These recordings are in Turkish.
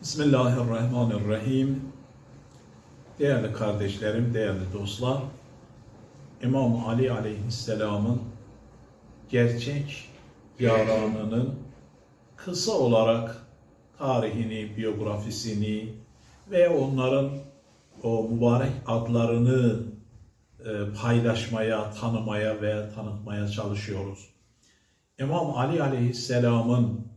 Bismillahirrahmanirrahim. Değerli kardeşlerim, değerli dostlar, İmam Ali aleyhisselamın gerçek yaranının kısa olarak tarihini, biyografisini ve onların o mübarek adlarını e, paylaşmaya, tanımaya ve tanıtmaya çalışıyoruz. İmam Ali aleyhisselamın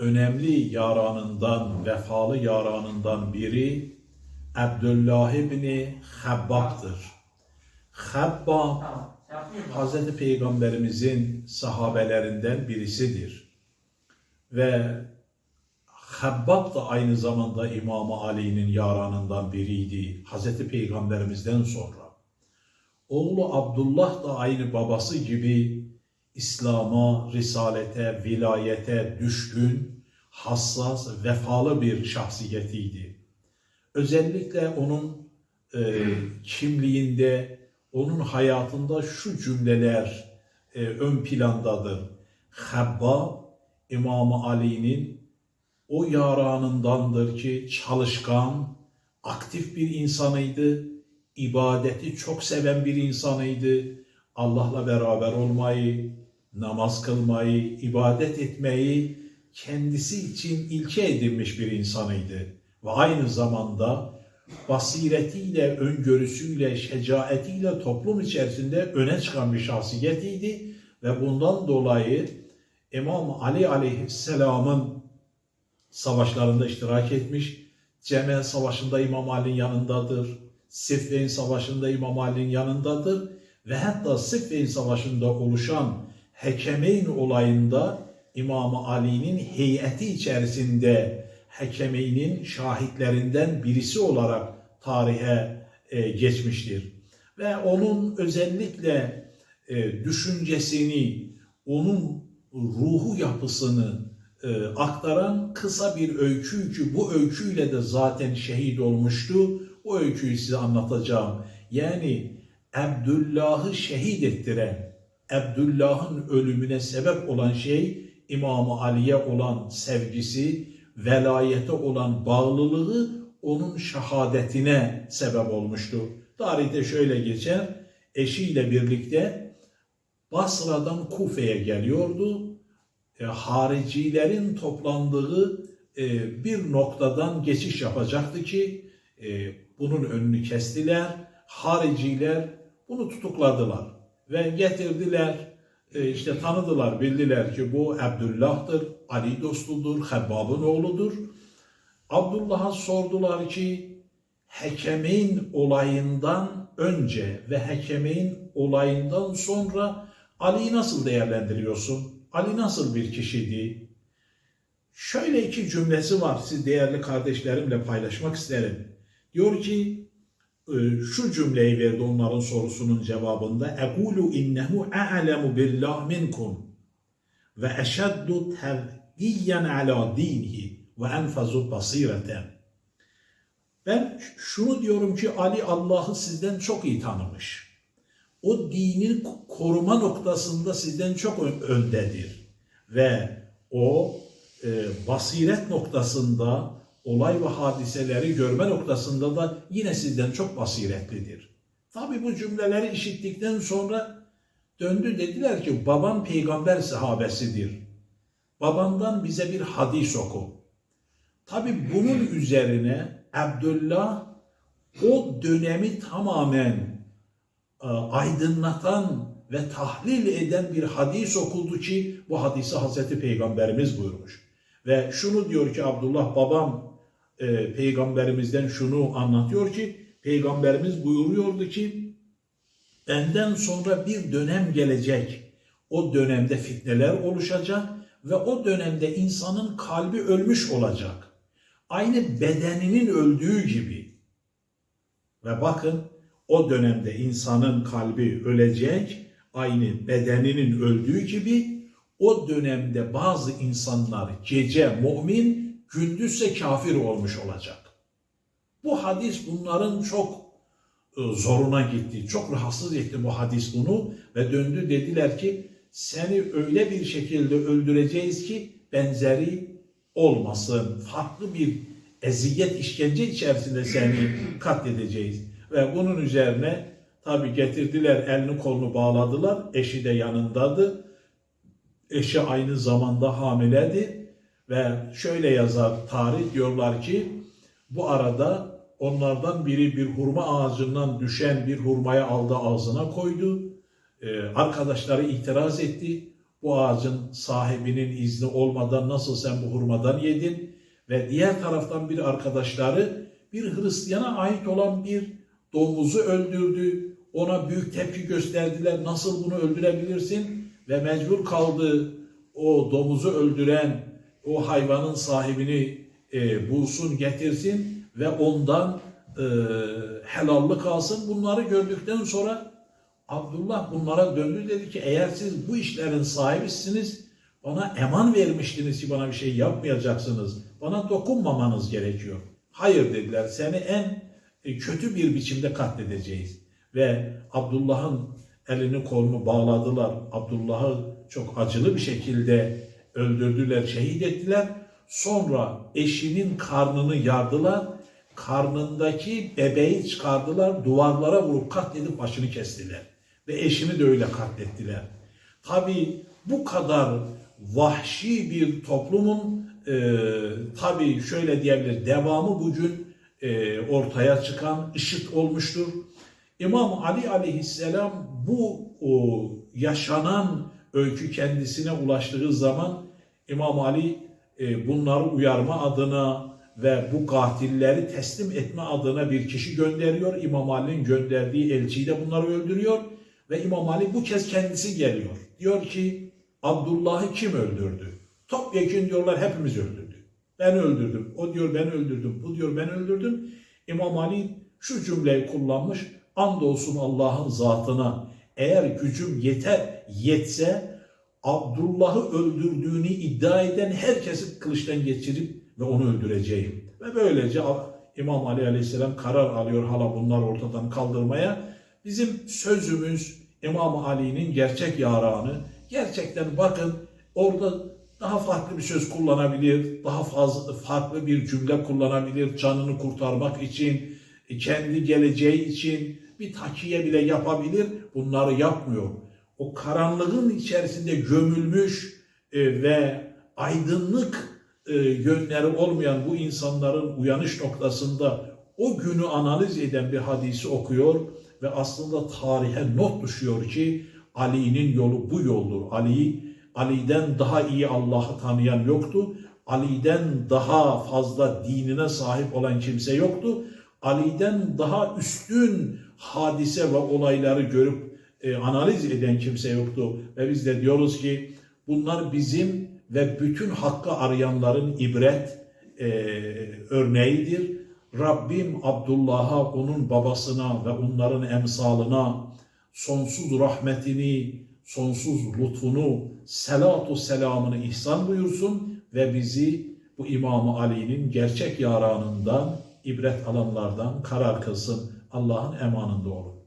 önemli yaranından, vefalı yaranından biri Abdullah ibni Habbab'dır. Habbab? Hz. Peygamberimizin sahabelerinden birisidir. Ve Habbab da aynı zamanda İmam Ali'nin yaranından biriydi. Hz. Peygamberimizden sonra. Oğlu Abdullah da aynı babası gibi İslam'a, risalete, vilayete düşkün, hassas, vefalı bir şahsiyetiydi. Özellikle onun e, kimliğinde, onun hayatında şu cümleler e, ön plandadır. Habbab, İmam Ali'nin o yaranındandır ki çalışkan, aktif bir insanıydı, ibadeti çok seven bir insanıydı. Allah'la beraber olmayı, namaz kılmayı, ibadet etmeyi kendisi için ilke edinmiş bir insanıydı. Ve aynı zamanda basiretiyle, öngörüsüyle, şecaetiyle toplum içerisinde öne çıkan bir şahsiyetiydi. Ve bundan dolayı İmam Ali aleyhisselamın savaşlarında iştirak etmiş. Cemel Savaşı'nda İmam Ali'nin yanındadır. Siffin Savaşı'nda İmam Ali'nin yanındadır. Ve hatta Siffin Savaşı'nda oluşan Hekemeyn olayında İmam Ali'nin heyeti içerisinde Hekemeyn'in şahitlerinden birisi olarak tarihe e, geçmiştir. Ve onun özellikle e, düşüncesini, onun ruhu yapısını e, aktaran kısa bir öykü ki bu öyküyle de zaten şehit olmuştu. O öyküyü size anlatacağım. Yani Abdullah'ı şehit ettiren, Abdullah'ın ölümüne sebep olan şey İmam Ali'ye olan sevgisi, velayete olan bağlılığı onun şehadetine sebep olmuştu. Tarihte şöyle geçer, eşiyle birlikte Basra'dan Kufe'ye geliyordu. E, haricilerin toplandığı e, bir noktadan geçiş yapacaktı ki e, bunun önünü kestiler. Hariciler bunu tutukladılar ve getirdiler. E, işte tanıdılar, bildiler ki bu Abdullah'tır, Ali dostudur, Habbab'ın oğludur. Abdullah'a sordular ki Hekemeyn olayından önce ve Hekemeyn olayından sonra Ali'yi nasıl değerlendiriyorsun? Ali nasıl bir kişiydi? Şöyle iki cümlesi var siz değerli kardeşlerimle paylaşmak isterim. Diyor ki şu cümleyi verdi onların sorusunun cevabında. Ekulu innehu a'lemu billah minkum ve eşeddu tevgiyen ala dinihi ve enfazu basireten. Ben şunu diyorum ki Ali Allah'ı sizden çok iyi tanımış. O dinin koruma noktasında sizden çok ön- öndedir. Ve o e, basiret noktasında, olay ve hadiseleri görme noktasında da yine sizden çok basiretlidir. Tabi bu cümleleri işittikten sonra döndü dediler ki baban peygamber sahabesidir. Babandan bize bir hadis oku. Tabi bunun üzerine Abdullah o dönemi tamamen e, aydınlatan ve tahlil eden bir hadis okuldu ki bu hadisi Hazreti Peygamberimiz buyurmuş. Ve şunu diyor ki Abdullah babam e, peygamberimizden şunu anlatıyor ki peygamberimiz buyuruyordu ki benden sonra bir dönem gelecek. O dönemde fitneler oluşacak ve o dönemde insanın kalbi ölmüş olacak. Aynı bedeninin öldüğü gibi. Ve bakın o dönemde insanın kalbi ölecek, aynı bedeninin öldüğü gibi o dönemde bazı insanlar gece mümin, gündüzse kafir olmuş olacak. Bu hadis bunların çok e, zoruna gitti, çok rahatsız etti bu hadis bunu ve döndü dediler ki seni öyle bir şekilde öldüreceğiz ki benzeri olmasın, farklı bir eziyet işkence içerisinde seni katledeceğiz. Ve bunun üzerine tabi getirdiler elini kolunu bağladılar. Eşi de yanındadı. Eşi aynı zamanda hamiledi ve şöyle yazar tarih diyorlar ki bu arada onlardan biri bir hurma ağacından düşen bir hurmayı aldı ağzına koydu. Ee, arkadaşları itiraz etti. Bu ağacın sahibinin izni olmadan nasıl sen bu hurmadan yedin? Ve diğer taraftan bir arkadaşları bir Hristiyana ait olan bir domuzu öldürdü. Ona büyük tepki gösterdiler. Nasıl bunu öldürebilirsin? Ve mecbur kaldı o domuzu öldüren o hayvanın sahibini e, bulsun getirsin ve ondan e, helallik alsın. Bunları gördükten sonra Abdullah bunlara döndü dedi ki eğer siz bu işlerin sahibisiniz bana eman vermiştiniz ki bana bir şey yapmayacaksınız. Bana dokunmamanız gerekiyor. Hayır dediler seni en e, kötü bir biçimde katledeceğiz. Ve Abdullah'ın elini kolunu bağladılar. Abdullah'ı çok acılı bir şekilde öldürdüler, şehit ettiler. Sonra eşinin karnını yardılar. Karnındaki bebeği çıkardılar, duvarlara vurup katledip başını kestiler. Ve eşini de öyle katlettiler. Tabi bu kadar vahşi bir toplumun e, tabi şöyle diyebilir devamı bugün e, ortaya çıkan IŞİD olmuştur. İmam Ali aleyhisselam bu o, yaşanan öykü kendisine ulaştığı zaman İmam Ali e, bunları uyarma adına ve bu katilleri teslim etme adına bir kişi gönderiyor. İmam Ali'nin gönderdiği elçiyi de bunları öldürüyor ve İmam Ali bu kez kendisi geliyor. Diyor ki Abdullah'ı kim öldürdü? Topyekun diyorlar hepimiz öldürdük. Ben öldürdüm. O diyor ben öldürdüm. Bu diyor ben öldürdüm. İmam Ali şu cümleyi kullanmış. Andolsun Allah'ın zatına eğer gücüm yeter yetse Abdullah'ı öldürdüğünü iddia eden herkesi kılıçtan geçirip ve onu öldüreceğim. Ve böylece İmam Ali Aleyhisselam karar alıyor hala bunlar ortadan kaldırmaya. Bizim sözümüz İmam Ali'nin gerçek yaranı. Gerçekten bakın orada daha farklı bir söz kullanabilir, daha fazla farklı bir cümle kullanabilir canını kurtarmak için, kendi geleceği için bir takiye bile yapabilir. Bunları yapmıyor. O karanlığın içerisinde gömülmüş e, ve aydınlık e, yönleri olmayan bu insanların uyanış noktasında o günü analiz eden bir hadisi okuyor ve aslında tarihe not düşüyor ki Ali'nin yolu bu yoldur. Ali Ali'den daha iyi Allah'ı tanıyan yoktu. Ali'den daha fazla dinine sahip olan kimse yoktu. Ali'den daha üstün hadise ve olayları görüp e, analiz eden kimse yoktu. Ve biz de diyoruz ki bunlar bizim ve bütün hakkı arayanların ibret e, örneğidir. Rabbim Abdullah'a, onun babasına ve onların emsalına sonsuz rahmetini, sonsuz lütfunu, selatu selamını ihsan buyursun ve bizi bu İmam Ali'nin gerçek yaranından, ibret alanlardan karar kılsın. Allah'ın emanında olun.